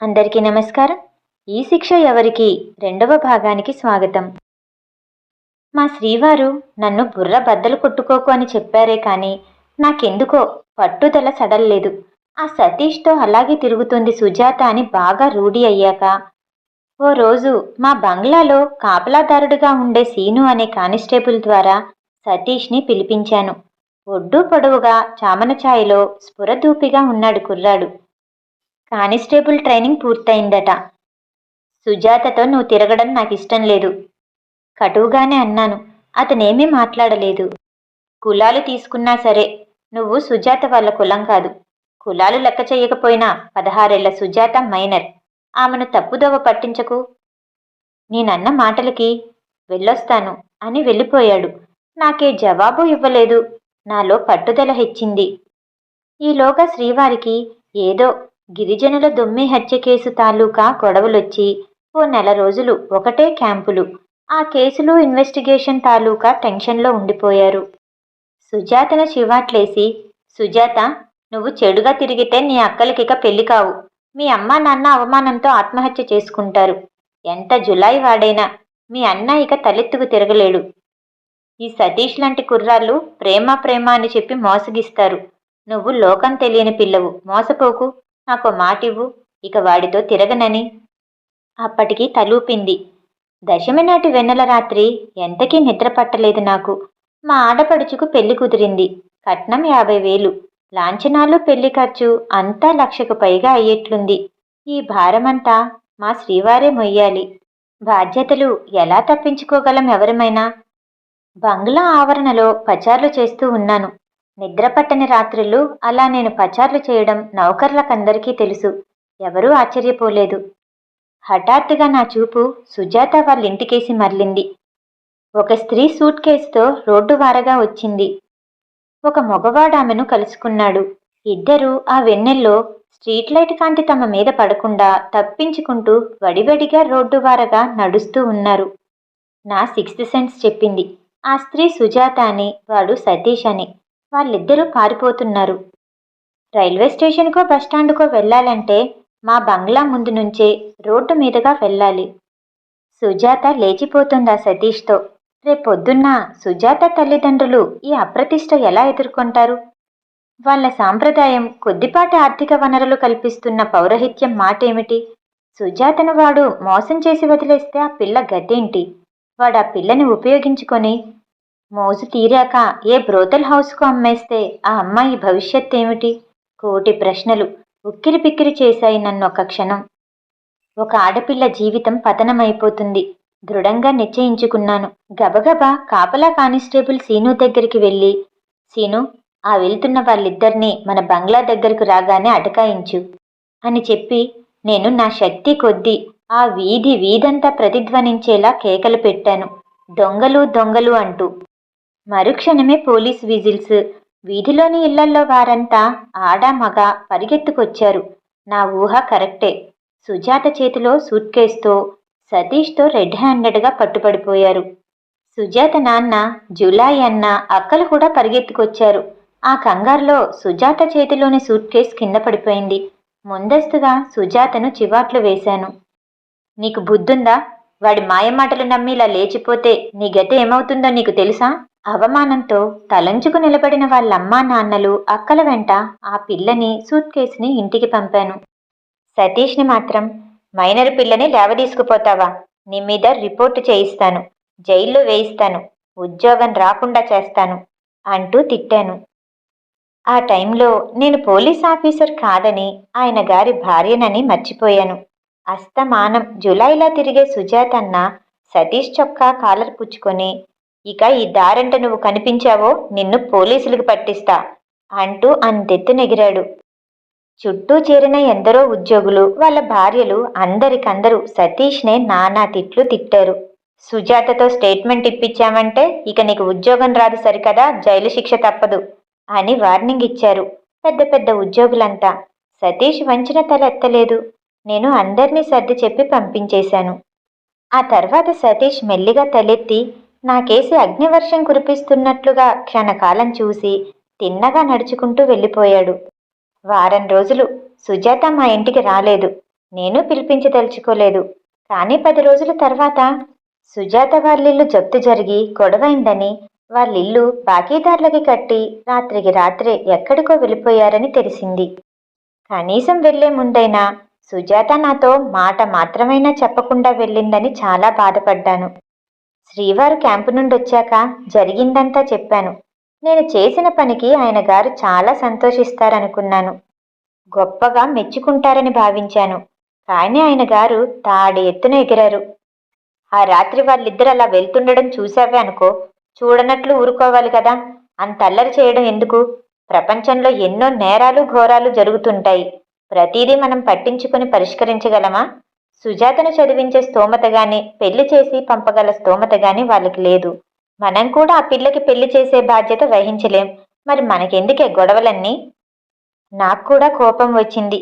అందరికీ నమస్కారం. ఈ శిక్ష ఎవరికి? రెండవ భాగానికి స్వాగతం. మా శ్రీవారు నన్ను బుర్ర బద్దలు కొట్టుకోకు అని చెప్పారే కానీ నాకెందుకో పట్టుదల సడల్లేదు. ఆ సతీష్తో అలాగే తిరుగుతుంది సుజాత అని బాగా రూఢి అయ్యాక ఓ రోజు మా బంగ్లాలో కాపలాదారుడిగా ఉండే సీను అనే కానిస్టేబుల్ ద్వారా సతీష్ని పిలిపించాను. ఒడ్డు పొడవుగా చామన ఛాయలో స్ఫురదూపిగా ఉన్నాడు కుర్రాడు. కానిస్టేబుల్ ట్రైనింగ్ పూర్తయిందట. సుజాతతో నువ్వు తిరగడం నాకు ఇష్టం లేదు. కటువుగానే అన్నాను. అతనేమీ మాట్లాడలేదు. కులాలు తీసుకున్నా సరే నువ్వు సుజాత వాళ్ళ కులం కాదు. కులాలు లెక్క చేయకపోయినా పదహారేళ్ళ సుజాత మైనర్. ఆమెను తప్పుదోవ పట్టించకు. నేనన్న మాటలకి వెళ్ళొస్తాను అని వెళ్ళిపోయాడు. నాకే జవాబు ఇవ్వలేదు. నాలో పట్టుదల హెచ్చింది. ఈలోగా శ్రీవారికి ఏదో గిరిజనుల దొమ్మి హత్య కేసు తాలూకా గొడవలొచ్చి ఓ నెల రోజులు ఒకటే క్యాంపులు. ఆ కేసులు ఇన్వెస్టిగేషన్ తాలూకా టెన్షన్లో ఉండిపోయారు. సుజాతను చివాట్లేసి సుజాత నువ్వు చెడుగా తిరిగితే నీ అక్కలకిక పెళ్ళి కావు. మీ అమ్మా నాన్న అవమానంతో ఆత్మహత్య చేసుకుంటారు. ఎంత జులాయి వాడైనా మీ అన్న ఇక తలెత్తుకు తిరగలేడు. ఈ సతీష్ లాంటి కుర్రాళ్ళు ప్రేమ ప్రేమ అని చెప్పి మోసగిస్తారు. నువ్వు లోకం తెలియని పిల్లవు. మోసపోకు. నాకు మాటివ్వు ఇక వాడితో తిరగనని. అప్పటికి తలూపింది. దశమి నాటి వెన్నెల రాత్రి ఎంతకీ నిద్ర పట్టలేదు నాకు. మా ఆడపడుచుకు పెళ్ళి కుదిరింది. కట్నం యాభై వేలు. లాంఛనాలు పెళ్ళి ఖర్చు అంతా లక్షకు పైగా అయ్యేట్లుంది. ఈ భారమంతా మా శ్రీవారే మొయ్యాలి. బాధ్యతలు ఎలా తప్పించుకోగలం ఎవరమైనా? బంగ్లా ఆవరణలో పచార్లు చేస్తూ ఉన్నాను. నిద్రపట్టని రాత్రులు అలా నేను పచార్లు చేయడం నౌకర్లకందరికీ తెలుసు. ఎవరూ ఆశ్చర్యపోలేదు. హఠాత్తుగా నా చూపు సుజాత వాళ్ళ ఇంటికేసి మరలింది. ఒక స్త్రీ సూట్ కేసుతో రోడ్డు వారగా వచ్చింది. ఒక మగవాడు ఆమెను కలుసుకున్నాడు. ఇద్దరూ ఆ వెన్నెల్లో స్ట్రీట్ లైట్ కాంతి తమ మీద పడకుండా తప్పించుకుంటూ వడివడిగా రోడ్డు వారగా నడుస్తూ ఉన్నారు. నా సిక్స్త్ సెన్స్ చెప్పింది. ఆ స్త్రీ సుజాత అని వాడు సతీష్ అని వాళ్ళిద్దరూ పారిపోతున్నారు. రైల్వే స్టేషన్కో బస్టాండ్కో వెళ్ళాలంటే మా బంగ్లా ముందు నుంచే రోడ్డు మీదుగా వెళ్ళాలి. సుజాత లేచిపోతుందా సతీష్తో. రేపొద్దున్న సుజాత తల్లిదండ్రులు ఈ అప్రతిష్ట ఎలా ఎదుర్కొంటారు? వాళ్ళ సాంప్రదాయం కొద్దిపాటి ఆర్థిక వనరులు కల్పిస్తున్న పౌరహిత్యం మాటేమిటి? సుజాతను వాడు మోసం చేసి వదిలేస్తే ఆ పిల్ల గతేంటి? వాడు ఆ పిల్లని ఉపయోగించుకొని మోజు తీరాక ఏ బ్రోతల్ హౌస్కు అమ్మేస్తే ఆ అమ్మాయి భవిష్యత్ ఏమిటి కోటి ప్రశ్నలు ఉక్కిరి పిక్కిరి చేశాయి నన్ను ఒక క్షణం. ఒక ఆడపిల్ల జీవితం పతనమైపోతుంది. దృఢంగా నిశ్చయించుకున్నాను. గబగబా కాపలా కానిస్టేబుల్ సీను దగ్గరికి వెళ్ళి సీను ఆ వెళ్తున్న వాళ్ళిద్దరినీ మన బంగ్లా దగ్గరకు రాగానే అటకాయించు అని చెప్పి నేను నా శక్తి కొద్దీ ఆ వీధి వీధంతా ప్రతిధ్వనించేలా కేకలు పెట్టాను. దొంగలు దొంగలు అంటూ మరుక్షణమే పోలీస్ విజిల్స్. వీధిలోని ఇళ్ళల్లో వారంతా ఆడ మగ పరిగెత్తుకొచ్చారు. నా ఊహ కరెక్టే. సుజాత చేతిలో సూట్ కేసుతో సతీష్తో రెడ్ హ్యాండెడ్గా పట్టుబడిపోయారు. సుజాత నాన్న జులాయి అన్న అక్కలు కూడా పరిగెత్తుకొచ్చారు. ఆ కంగారులో సుజాత చేతిలోని సూట్ కేసు కింద పడిపోయింది. ముందస్తుగా సుజాతను చివాట్లు వేశాను. నీకు బుద్ధుందా? వాడి మాయమాటలు నమ్మి ఇలా లేచిపోతే నీ గత ఏమవుతుందో నీకు తెలుసా? అవమానంతో తలంచుకు నిలబడిన వాళ్ళమ్మా నాన్నలు అక్కల వెంట ఆ పిల్లని సూట్ కేసుని ఇంటికి పంపాను. సతీష్ని మాత్రం మైనర్ పిల్లని లేవదీసుకుపోతావా? నీ మీద రిపోర్టు చేయిస్తాను. జైల్లో వేయిస్తాను. ఉద్యోగం రాకుండా చేస్తాను. అంటూ తిట్టాను. ఆ టైంలో నేను పోలీస్ ఆఫీసర్ కాదని ఆయన గారి భార్యనని మర్చిపోయాను. అస్తమానం జులైలా తిరిగే సుజాతన్న సతీష్ చొక్కా కాలర్ పుచ్చుకొని ఇక ఈ దారంట నువ్వు కనిపించావో నిన్ను పోలీసులకు పట్టిస్తా అంటూ అంతెత్తునెగిరాడు చుట్టూ చేరిన ఎందరో ఉద్యోగులు వాళ్ళ భార్యలు అందరికందరూ సతీష్నే నానా తిట్లు తిట్టారు. సుజాతతో స్టేట్మెంట్ ఇప్పించామంటే ఇక నీకు ఉద్యోగం రాదు సరికదా జైలు శిక్ష తప్పదు అని వార్నింగ్ ఇచ్చారు పెద్ద పెద్ద ఉద్యోగులంతా. సతీష్ వంచిన తల ఎత్తలేదు. నేను అందరినీ సర్ది చెప్పి పంపించేశాను. ఆ తర్వాత సతీష్ మెల్లిగా తలెత్తి నాకేసి అగ్నివర్షం కురిపిస్తున్నట్లుగా క్షణకాలం చూసి తిన్నగా నడుచుకుంటూ వెళ్ళిపోయాడు. వారం రోజులు సుజాత మా ఇంటికి రాలేదు. నేను పిలిపించదలుచుకోలేదు కానీ పది రోజుల తర్వాత సుజాత వాళ్ళిల్లు జప్తు జరిగి గొడవైందని వాళ్ళిల్లు బాకీదారులకి కట్టి రాత్రికి రాత్రే ఎక్కడికో వెళ్ళిపోయారని తెలిసింది. కనీసం వెళ్ళే ముందైనా సుజాత నాతో మాట మాత్రమైనా చెప్పకుండా వెళ్ళిందని చాలా బాధపడ్డాను. శ్రీవారు క్యాంపు నుండి వచ్చాక జరిగిందంతా చెప్పాను. నేను చేసిన పనికి ఆయన గారు చాలా సంతోషిస్తారనుకున్నాను. గొప్పగా మెచ్చుకుంటారని భావించాను. కానీ ఆయన గారు తాడి ఎత్తున ఎగిరారు. ఆ రాత్రి వాళ్ళిద్దరు అలా వెళ్తుండడం చూశావే అనుకో చూడనట్లు ఊరుకోవాలి కదా. అంత అల్లరి చేయడం ఎందుకు? ప్రపంచంలో ఎన్నో నేరాలు ఘోరాలు జరుగుతుంటాయి. ప్రతిదీ మనం పట్టించుకొని పరిష్కరించగలమా? సుజాతను చదివించే స్తోమతగాని పెళ్ళి చేసి పంపగల స్తోమతగాని వాళ్ళకి లేదు. మనం కూడా ఆ పిల్లకి పెళ్ళి చేసే బాధ్యత వహించలేం. మరి మనకెందుకే గొడవలన్నీ? నాకు కూడా కోపం వచ్చింది.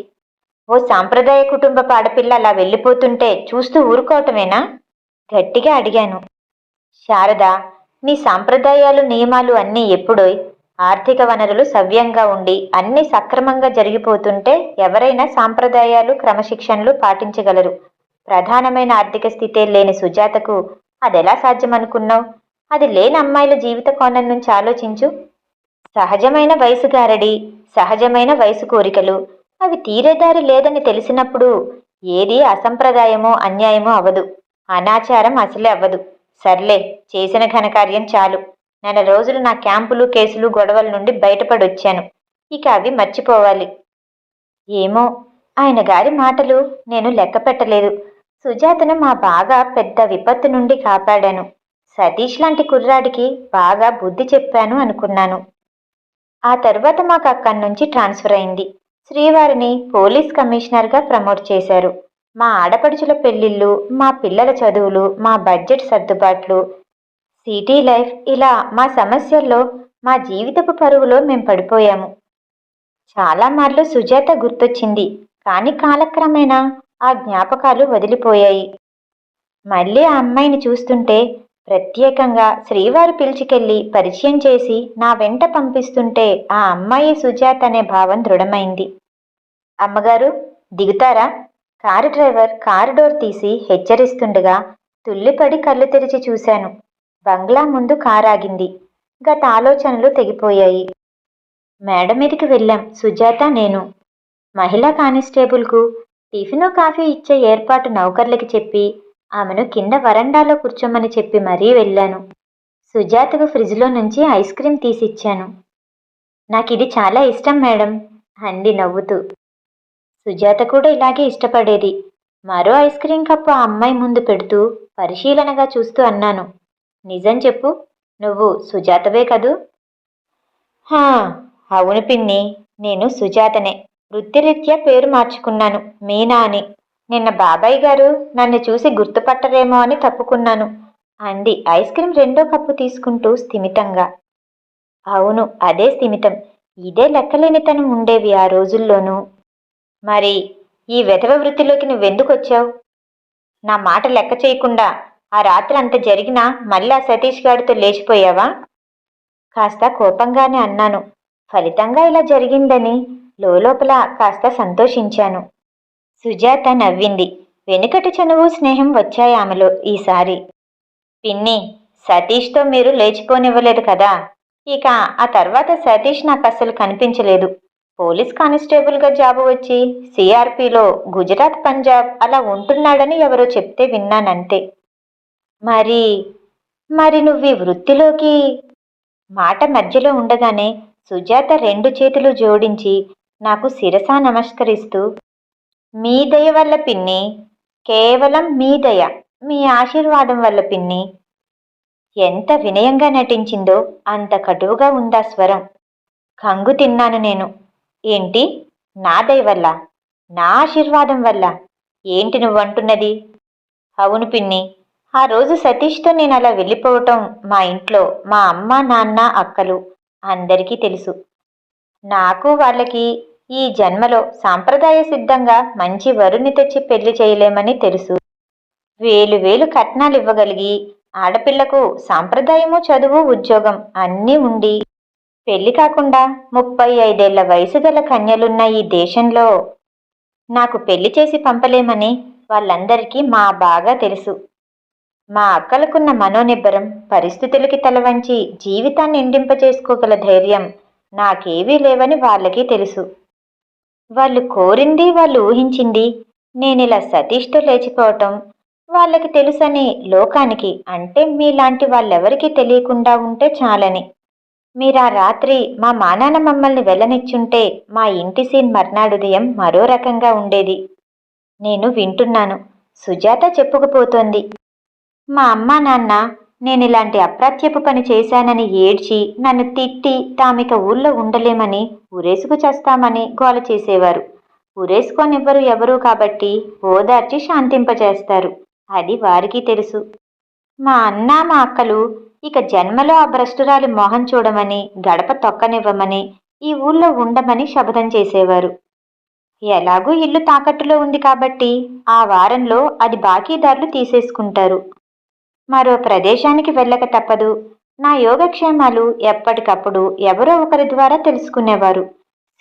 ఓ సాంప్రదాయ కుటుంబ పాడపిల్ల అలా వెళ్ళిపోతుంటే చూస్తూ ఊరుకోవటమేనా? గట్టిగా అడిగాను. శారద నీ సాంప్రదాయాలు నియమాలు అన్నీ ఎప్పుడోయ్? ఆర్థిక వనరులు సవ్యంగా ఉండి అన్ని సక్రమంగా జరిగిపోతుంటే ఎవరైనా సాంప్రదాయాలు క్రమశిక్షణలు పాటించగలరు. ప్రధానమైన ఆర్థిక స్థితే లేని సుజాతకు అదెలా సాధ్యమనుకున్నావు? అది లేని అమ్మాయిల జీవిత కోణం నుంచి ఆలోచించు. సహజమైన వయసు గారడి సహజమైన వయసు కోరికలు అవి తీరేదారి లేదని తెలిసినప్పుడు ఏది అసంప్రదాయమో అన్యాయమో అవదు. అనాచారం అసలే అవ్వదు. సర్లే చేసిన ఘనకార్యం చాలు. నెల రోజులు నా క్యాంపులు కేసులు గొడవల నుండి బయటపడొచ్చాను. ఇక అవి మర్చిపోవాలి. ఏమో ఆయన గారి మాటలు నేను లెక్క పెట్టలేదు. సుజాతను మా బాగా పెద్ద విపత్తు నుండి కాపాడాను. సతీష్ లాంటి కుర్రాడికి బాగా బుద్ధి చెప్పాను అనుకున్నాను. ఆ తర్వాత మాకు అక్కడి నుంచి ట్రాన్స్ఫర్ అయింది. శ్రీవారిని పోలీస్ కమిషనర్గా ప్రమోట్ చేశారు. మా ఆడపడుచుల పెళ్ళిళ్ళు మా పిల్లల చదువులు మా బడ్జెట్ సర్దుబాట్లు సిటీ లైఫ్ ఇలా మా సమస్యల్లో మా జీవితపు పరుగులో మేం పడిపోయాము. చాలా మార్లు సుజాత గుర్తొచ్చింది. కానీ కాలక్రమేణా ఆ జ్ఞాపకాలు వదిలిపోయాయి. మళ్ళీ ఆ అమ్మాయిని చూస్తుంటే ప్రత్యేకంగా శ్రీవారు పిలిచికెళ్ళి పరిచయం చేసి నా వెంట పంపిస్తుంటే ఆ అమ్మాయి సుజాత అనే భావం దృఢమైంది. అమ్మగారు దిగుతారా? కారు డ్రైవర్ కారు డోర్ తీసి హెచ్చరిస్తుండగా తుల్లిపడి కళ్ళు తెరిచి చూశాను. బంగ్లా ముందు కారాగింది. గత ఆలోచనలు తెగిపోయాయి. మేడ మీదకి వెళ్ళాం. సుజాత నేను. మహిళా కానిస్టేబుల్కు టిఫిను కాఫీ ఇచ్చే ఏర్పాటు నౌకర్లకి చెప్పి ఆమెను కింద వరండాలో కూర్చోమని చెప్పి మరీ వెళ్ళాను. సుజాతకు ఫ్రిడ్జ్లో నుంచి ఐస్ క్రీమ్ తీసిచ్చాను. నాకు ఇది చాలా ఇష్టం మేడం. అంది నవ్వుతూ. సుజాత కూడా ఇలాగే ఇష్టపడేది. మరో ఐస్ క్రీమ్ కప్పు ఆ అమ్మాయి ముందు పెడుతూ పరిశీలనగా చూస్తూ అన్నాను. నిజం చెప్పు. నువ్వు సుజాతవే కదూ? హా అవును పిన్ని. నేను సుజాతనే. వృత్తిరీత్యా పేరు మార్చుకున్నాను. మీనా అని నిన్న బాబాయ్ గారు నన్ను చూసి గుర్తుపట్టరేమో అని తప్పుకున్నాను. అంది. ఐస్ క్రీం రెండో కప్పు తీసుకుంటూ స్థిమితంగా. అవును అదే స్థిమితం. ఇదే లెక్కలేనితనం ఉండేవి ఆ రోజుల్లోనూ. మరి ఈ వెధవ వృత్తిలోకి నువ్వెందుకు వచ్చావు నా మాట లెక్క చేయకుండా ఆ రాత్రి అంత జరిగినా మళ్ళీ ఆ సతీష్ గారితో లేచిపోయావా? కాస్త కోపంగానే అన్నాను. ఫలితంగా ఇలా జరిగిందని లోపల కాస్త సంతోషించాను. సుజాత నవ్వింది. వెనుకటి చనువు స్నేహం వచ్చాయి ఆమెలో ఈసారి. పిన్ని సతీష్తో మీరు లేచిపోనివ్వలేదు కదా? ఇక ఆ తర్వాత సతీష్ నాకు అస్సలు కనిపించలేదు. పోలీస్ కానిస్టేబుల్గా జాబు వచ్చి సిఆర్పిలో గుజరాత్ పంజాబ్ అలా ఉంటున్నాడని ఎవరో చెప్తే విన్నానంతే. మరి మరి నువ్వు వృత్తిలోకి? మాట మధ్యలో ఉండగానే సుజాత రెండు చేతులు జోడించి నాకు శిరసా నమస్కరిస్తూ మీ దయ వల్ల పిన్ని కేవలం మీ దయ మీ ఆశీర్వాదం వల్ల పిన్ని. ఎంత వినయంగా నటించిందో అంత కటువుగా ఉందా స్వరం. కంగు తిన్నాను నేను. ఏంటి? నా దయ వల్ల నా ఆశీర్వాదం వల్ల. ఏంటి నువ్వంటున్నది అవును పిన్ని. ఆ రోజు సతీష్తో నేను అలా వెళ్ళిపోవటం మా ఇంట్లో మా అమ్మ నాన్న అక్కలు అందరికీ తెలుసు. నాకు వాళ్ళకి ఈ జన్మలో సాంప్రదాయ సిద్ధంగా మంచి వరుణ్ణి తెచ్చి పెళ్ళి చేయలేమని తెలుసు. వేలు వేలు కట్నాలు ఇవ్వగలిగి ఆడపిల్లకు సాంప్రదాయము చదువు ఉద్యోగం అన్నీ ఉండి పెళ్ళి కాకుండా ముప్పై ఐదేళ్ళ వయసు గల కన్యలున్న ఈ దేశంలో నాకు పెళ్ళి చేసి పంపలేమని వాళ్ళందరికీ మా బాగా తెలుసు. మా అక్కలకున్న మనోనిబ్బరం పరిస్థితులకి తలవంచి జీవితాన్ని ఎండింపచేసుకోగల ధైర్యం నాకేవీ లేవని వాళ్ళకి తెలుసు. వాళ్ళు కోరింది వాళ్ళు ఊహించింది నేనిలా సతీష్తో లేచిపోవటం వాళ్ళకి తెలుసని లోకానికి అంటే మీలాంటి వాళ్ళెవరికీ తెలియకుండా ఉంటే చాలని. మీరా రాత్రి మా మానాన్న మమ్మల్ని వెళ్ళనిచ్చుంటే మా ఇంటి సీన్ మర్నాడుదయం మరో రకంగా ఉండేది. నేను వింటున్నాను. సుజాత చెప్పుకుపోతోంది. మా అమ్మ నాన్న నేను ఇలాంటి అప్రత్యపు పని చేశానని ఏడ్చి నన్ను తిట్టి తామిక ఊళ్ళో ఉండలేమని ఉరేసుకు చేస్తామని గోల చేసేవారు. ఉరేసుకోనివ్వరు ఎవరు కాబట్టి ఓదార్చి శాంతింపజేస్తారు. అది వారికి తెలుసు. మా అన్న మా అక్కలు ఇక జన్మలో ఆ భ్రష్టురాలి మొహం చూడమని గడప తొక్కనివ్వమని ఈ ఊళ్ళో ఉండమని శపథం చేసేవారు. ఎలాగూ ఇల్లు తాకట్టులో ఉంది కాబట్టి ఆ వారంలో అది బాకీదారులు తీసేసుకుంటారు. మరో ప్రదేశానికి వెళ్ళక తప్పదు. నా యోగక్షేమాలు ఎప్పటికప్పుడు ఎవరో ఒకరి ద్వారా తెలుసుకునేవారు.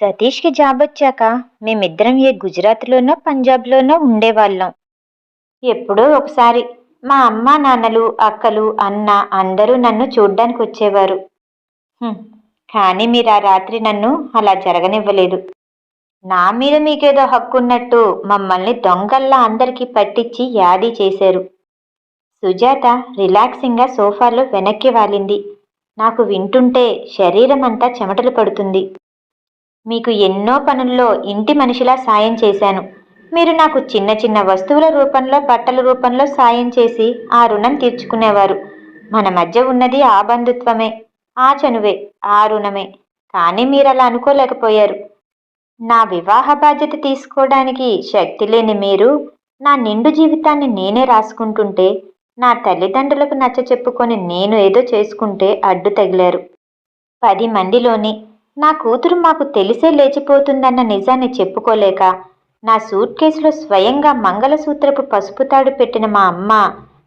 సతీష్కి జాబ్ వచ్చాక మేమిద్దరం ఏ గుజరాత్లోనో పంజాబ్లోనో ఉండేవాళ్ళం. ఎప్పుడో ఒకసారి మా అమ్మ నాన్నలు అక్కలు అన్న అందరూ నన్ను చూడ్డానికి వచ్చేవారు. కానీ మీరు ఆ రాత్రి నన్ను అలా జరగనివ్వలేదు. నా మీద మీకేదో హక్కున్నట్టు మమ్మల్ని దొంగల్లా అందరికీ పట్టించి యాదీ చేశారు. సుజాత రిలాక్సింగ్గా సోఫాలో వెనక్కి వాలింది. నాకు వింటుంటే శరీరం అంతా చెమటలు పడుతుంది. మీకు ఎన్నో పనుల్లో ఇంటి మనిషిలా సాయం చేశాను. మీరు నాకు చిన్న చిన్న వస్తువుల రూపంలో బట్టల రూపంలో సాయం చేసి ఆ రుణం తీర్చుకునేవారు. మన మధ్య ఉన్నది ఆ బంధుత్వమే ఆ చనువే ఆ రుణమే. కానీ మీరు అలా అనుకోలేకపోయారు. నా వివాహ బాధ్యత తీసుకోవడానికి శక్తి లేని మీరు నా నిండు జీవితాన్ని నేనే రాసుకుంటుంటే నా తల్లిదండ్రులకు నచ్చ చెప్పుకొని నేను ఏదో చేసుకుంటే అడ్డు తగిలారు. పది మందిలోని నా కూతురు మాకు తెలిసే లేచిపోతుందన్న నిజాన్ని చెప్పుకోలేక నా సూట్ కేసులో స్వయంగా మంగళసూత్రపు పసుపు తాడు పెట్టిన మా అమ్మ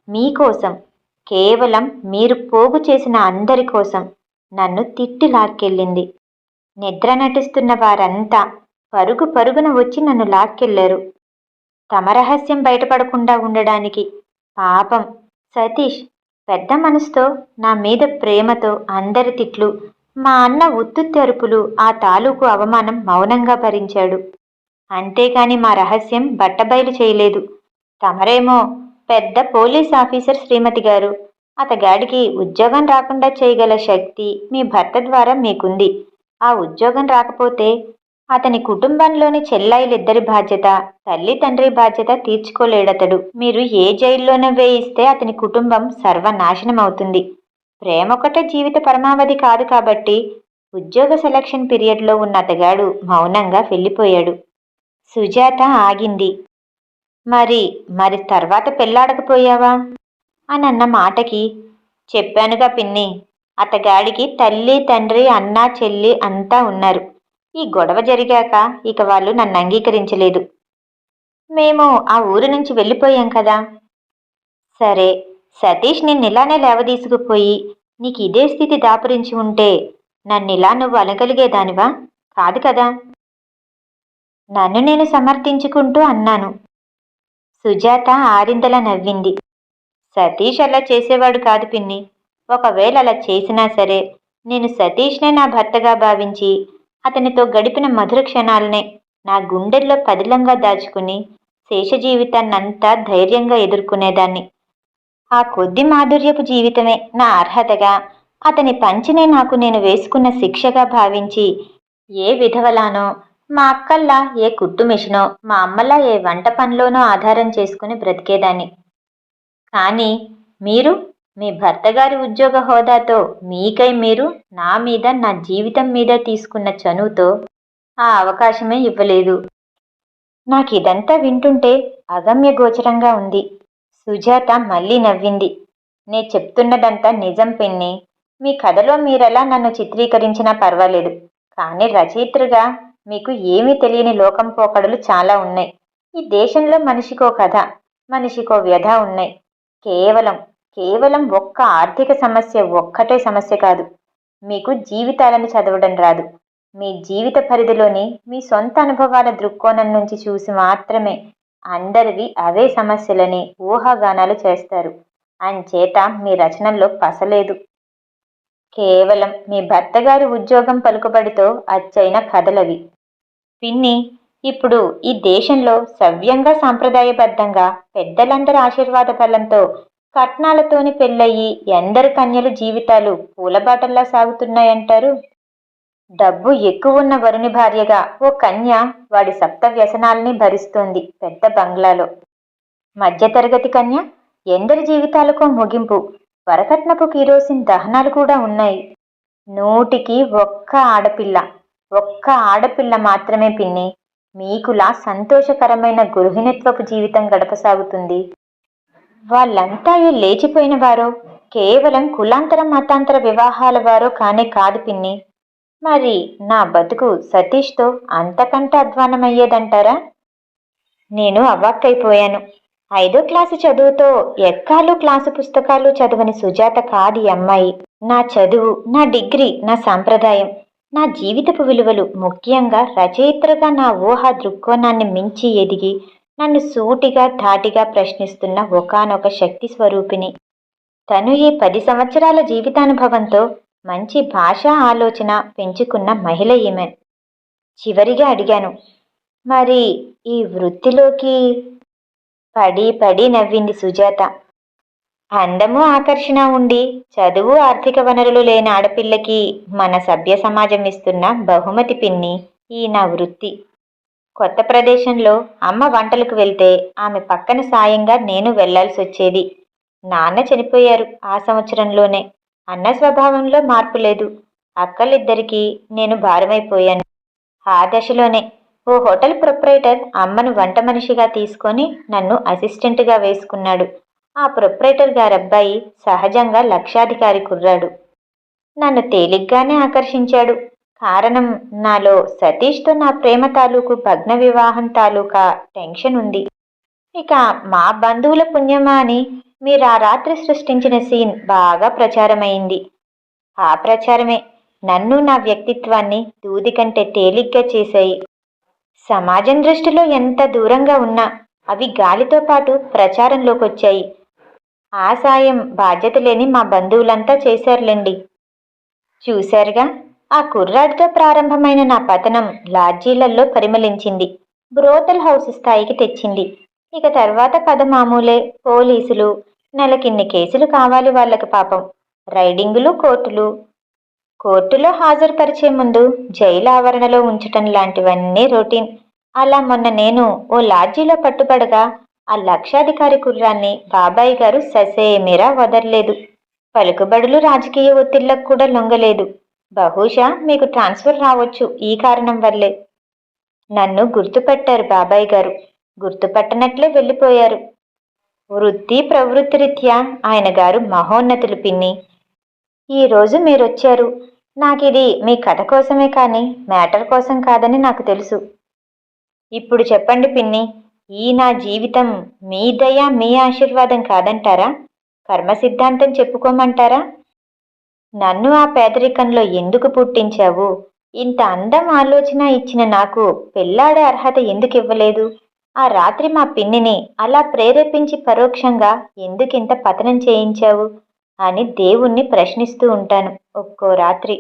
మీకోసం కేవలం మీరు పోగు చేసిన అందరి కోసం నన్ను తిట్టి లాక్కెళ్ళింది. నిద్ర నటిస్తున్న వారంతా పరుగు పరుగున వచ్చి నన్ను లాక్కెళ్ళారు తమ రహస్యం బయటపడకుండా ఉండడానికి పాపం. సతీష్ పెద్ద మనసుతో నా మీద ప్రేమతో అందరి తిట్లు. మా అన్న ఉత్తుత్తెరుపులు ఆ తాలూకు అవమానం మౌనంగా భరించాడు. అంతేకాని మా రహస్యం బట్టబయలు చేయలేదు. తమరేమో పెద్ద పోలీస్ ఆఫీసర్ శ్రీమతి గారు. అతగాడికి ఉద్యోగం రాకుండా చేయగల శక్తి మీ భర్త ద్వారా మీకుంది. ఆ ఉద్యోగం రాకపోతే అతని కుటుంబంలోని చెల్లాయిలిద్దరి బాధ్యత తల్లి తండ్రి బాధ్యత తీర్చుకోలేడతడు. మీరు ఏ జైల్లోనే వేయిస్తే అతని కుటుంబం సర్వనాశనం అవుతుంది. ప్రేమొకటే జీవిత పరమావధి కాదు కాబట్టి ఉద్యోగ సెలక్షన్ పీరియడ్లో ఉన్న అతగాడు మౌనంగా వెళ్ళిపోయాడు. సుజాత ఆగింది. మరి మరి తర్వాత పెళ్ళాడకపోయావా? అని అన్న మాటకి చెప్పానుగా పిన్ని అతగాడికి తల్లి తండ్రి అన్న చెల్లి అంతా ఉన్నారు. ఈ గొడవ జరిగాక ఇక వాళ్ళు నన్ను అంగీకరించలేదు. మేము ఆ ఊరు నుంచి వెళ్ళిపోయాం కదా. సరే సతీష్ నిన్ను ఇలానే లేవదీసుకుపోయి నీకు ఇదే స్థితి దాపురించి ఉంటే నన్నిలా నువ్వు అనగలిగేదానివా? కాదు కదా. నన్ను నేను సమర్థించుకుంటూ అన్నాను. సుజాత ఆరిందలా నవ్వింది. సతీష్ అలా చేసేవాడు కాదు పిన్ని. ఒకవేళ అలా చేసినా సరే నేను సతీష్నే నా భర్తగా భావించి అతనితో గడిపిన మధుర క్షణాలనే నా గుండెల్లో పదిలంగా దాచుకుని శేష జీవితాన్నంతా ధైర్యంగా ఎదుర్కొనేదాన్ని. ఆ కొద్ది మాధుర్యపు జీవితమే నా అర్హతగా అతని పంచినే నాకు నేను వేసుకున్న శిక్షగా భావించి ఏ విధవలానో మా అక్కల్లా ఏ కుట్టు మిషనో మా అమ్మలా ఏ వంట పనిలోనో ఆధారం చేసుకుని బ్రతికేదాన్ని. కానీ మీరు మీ భర్తగారి ఉద్యోగ హోదాతో మీకై మీరు నా మీద నా జీవితం మీద తీసుకున్న చనువుతో ఆ అవకాశమే ఇవ్వలేదు. నాకు ఇదంతా వింటుంటే అగమ్య గోచరంగా ఉంది. సుజాత మళ్ళీ నవ్వింది. నే చెప్తున్నదంతా నిజం పిన్ని. మీ కథలో మీరెలా నన్ను చిత్రీకరించినా పర్వాలేదు. కానీ రచయిత్రిగా మీకు ఏమీ తెలియని లోకం పోకడలు చాలా ఉన్నాయి. ఈ దేశంలో మనిషికో కథ మనిషికో వ్యధ ఉన్నాయి. కేవలం కేవలం ఒక్క ఆర్థిక సమస్య ఒక్కటే సమస్య కాదు. మీకు జీవితాలను చదవడం రాదు. మీ జీవిత పరిధిలోని మీ సొంత అనుభవాల దృక్కోణం నుంచి చూసి మాత్రమే అందరివి అవే సమస్యలని ఊహాగానాలు చేస్తారు. అంచేత మీ రచనల్లో పసలేదు. కేవలం మీ భర్తగారి ఉద్యోగం పలుకుబడితో అచ్చైన కథలవి. పిన్ని ఇప్పుడు ఈ దేశంలో సవ్యంగా సాంప్రదాయబద్ధంగా పెద్దలందరి ఆశీర్వాద ఫలంతో కట్నాలతోని పెళ్ళయి ఎందరు కన్యలు జీవితాలు పూలబాటల్లా సాగుతున్నాయంటారు? డబ్బు ఎక్కువ ఉన్న వరుని భార్యగా ఓ కన్య వాడి సప్త వ్యసనాల్ని భరిస్తోంది పెద్ద బంగ్లాలో. మధ్యతరగతి కన్య ఎందరి జీవితాలకో ముగింపు? వరకట్నపు కిరోసిన్ దహనాలు కూడా ఉన్నాయి. నూటికి ఒక్క ఆడపిల్ల ఒక్క ఆడపిల్ల మాత్రమే పిన్ని మీకులా సంతోషకరమైన గృహిణిత్వపు జీవితం గడపసాగుతుంది. వాళ్ళంతా లేచిపోయిన వారో? కేవలం కులాంతర మతాంతర వివాహాల వారో కానే కాదు పిన్ని. మరి నా బతుకు సతీష్తో అంతకంటే అధ్వానమయ్యేదంటారా? నేను అవాక్కైపోయాను ఐదో క్లాసు చదువుతో ఎక్కాలు క్లాసు పుస్తకాలు చదవని సుజాత కాదు అమ్మాయి. నా చదువు నా డిగ్రీ నా సాంప్రదాయం నా జీవితపు విలువలు ముఖ్యంగా రచయిత్రగా నా ఊహ దృక్కోణాన్ని మించి ఎదిగి నన్ను సూటిగా ధాటిగా ప్రశ్నిస్తున్న ఒకానొక శక్తి స్వరూపిణి. తను ఈ పది సంవత్సరాల జీవితానుభవంతో మంచి భాషా ఆలోచన పెంచుకున్న మహిళ ఈమె. చివరిగా అడిగాను మరి ఈ వృత్తిలోకి? పడి పడి నవ్వింది సుజాత. అందము ఆకర్షణ ఉండి చదువు ఆర్థిక వనరులు లేని ఆడపిల్లకి మన సభ్య సమాజం ఇస్తున్న బహుమతి పిన్ని ఈ నా వృత్తి. కొత్త ప్రదేశంలో అమ్మ వంటలకు వెళ్తే ఆమె పక్కన సాయంగా నేను వెళ్ళాల్సి వచ్చేది నాన్న చనిపోయారు ఆ సంవత్సరంలోనే. అన్న స్వభావంలో మార్పు లేదు. అక్కలిద్దరికీ నేను భారమైపోయాను. ఆ దశలోనే ఓ హోటల్ ప్రొపరేటర్ అమ్మను వంట మనిషిగా తీసుకొని నన్ను అసిస్టెంట్గా వేసుకున్నాడు. ఆ ప్రొప్రైటర్ గారబ్బాయి సహజంగా లక్షాధికారి కుర్రాడు. నన్ను తేలిగ్గానే ఆకర్షించాడు. కారణం నాలో సతీష్తో నా ప్రేమ తాలూకు భగ్న వివాహం తాలూకా టెన్షన్ ఉంది. ఇక మా బంధువుల పుణ్యమా అని మీరు ఆ రాత్రి సృష్టించిన సీన్ బాగా ప్రచారమైంది. ఆ ప్రచారమే నన్ను నా వ్యక్తిత్వాన్ని దూది కంటే తేలిగ్గా చేశాయి. సమాజం దృష్టిలో ఎంత దూరంగా ఉన్నా అవి గాలితో పాటు ప్రచారంలోకి వచ్చాయి ఆ సాయం బాధ్యత లేని మా బంధువులంతా చేశారులేండి. చూశారుగా? ఆ కుర్రాడితో ప్రారంభమైన నా పతనం లాడ్జీలలో పరిమళించింది. బ్రోతల్ హౌస్ స్థాయికి తెచ్చింది. ఇక తర్వాత కథ మామూలే పోలీసులు నెలకిన్ని కేసులు కావాలి వాళ్ళకి పాపం. రైడింగులు కోర్టులు. కోర్టులో హాజరుపరిచే ముందు జైలు ఆవరణలో ఉంచటం లాంటివన్నీ రొటీన్. అలా మొన్న నేను ఓ లాడ్జీలో పట్టుబడగా ఆ లక్షాధికారి కుర్రాన్ని బాబాయ్ గారు ససేమిరా వదర్లేదు. పలుకుబడులు రాజకీయ ఒత్తిళ్ళకు కూడా లొంగలేదు. బహుశా మీకు ట్రాన్స్ఫర్ రావచ్చు ఈ కారణం వల్లే. నన్ను గుర్తుపట్టారు బాబాయ్ గారు. గుర్తుపట్టనట్లే వెళ్ళిపోయారు. వృత్తి ప్రవృత్తి రీత్యా ఆయన గారు మహోన్నతులు పిన్ని. ఈరోజు మీరొచ్చారు. నాకిది మీ కథ కోసమే కానీ మ్యాటర్ కోసం కాదని నాకు తెలుసు. ఇప్పుడు చెప్పండి పిన్ని ఈ నా జీవితం మీ దయ మీ ఆశీర్వాదం కాదంటారా? కర్మ సిద్ధాంతం చెప్పుకోమంటారా? నన్ను ఆ పేదరికంలో ఎందుకు పుట్టించావు? ఇంత అందం ఆలోచన ఇచ్చిన నాకు పెళ్ళాడే అర్హత ఎందుకు ఇవ్వలేదు ఆ రాత్రి మా పిన్నిని అలా ప్రేరేపించి పరోక్షంగా ఎందుకింత పతనం చేయించావు? అని దేవుణ్ణి ప్రశ్నిస్తూ ఉంటాను ఒక్కో రాత్రి.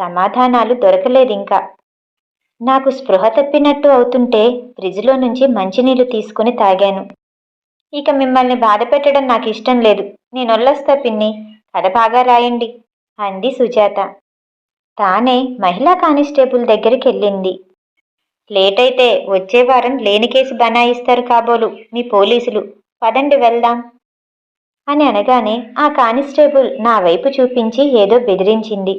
సమాధానాలు దొరకలేదు ఇంకా నాకు స్పృహ తప్పినట్టు అవుతుంటే ఫ్రిడ్జ్లో నుంచి మంచినీళ్ళు తీసుకుని తాగాను. ఇక మిమ్మల్ని బాధ పెట్టడం నాకు ఇష్టం లేదు. నేను పిన్ని. కథ బాగా రాయండి. అంది సుజాత. తానే మహిళా కానిస్టేబుల్ దగ్గరికి వెళ్ళింది లేట్ అయితే వచ్చే వారం లేని కేసు బనాయిస్తారు కాబోలు మీ పోలీసులు. పదండి వెళ్దాం. అని అనగానే ఆ కానిస్టేబుల్ నా వైపు చూపించి ఏదో బెదిరించింది.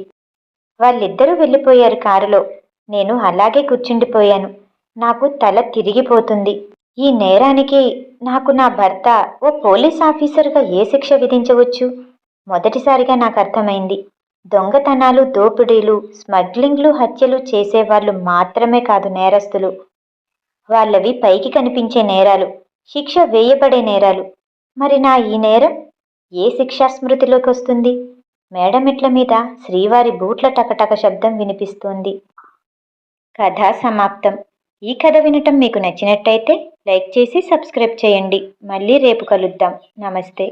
వాళ్ళిద్దరూ వెళ్ళిపోయారు కారులో. నేను అలాగే కూర్చుండిపోయాను. నాకు తల తిరిగిపోతుంది. ఈ నేరానికి నాకు నా భర్త ఓ పోలీస్ ఆఫీసర్గా ఏ శిక్ష విధించవచ్చు? మొదటిసారిగా నాకు అర్థమైంది దొంగతనాలు దోపిడీలు స్మగ్లింగ్లు హత్యలు చేసేవాళ్ళు మాత్రమే కాదు నేరస్తులు. వాళ్ళవి పైకి కనిపించే నేరాలు శిక్ష వేయబడే నేరాలు. మరి నా ఈ నేరం ఏ శిక్షా స్మృతిలోకి వస్తుంది? మేడమెట్ల మీద శ్రీవారి బూట్ల టకటక శబ్దం వినిపిస్తోంది. కథ సమాప్తం. ఈ కథ వినటం మీకు నచ్చినట్టయితే లైక్ చేసి సబ్స్క్రైబ్ చేయండి. మళ్ళీ రేపు కలుద్దాం. నమస్తే.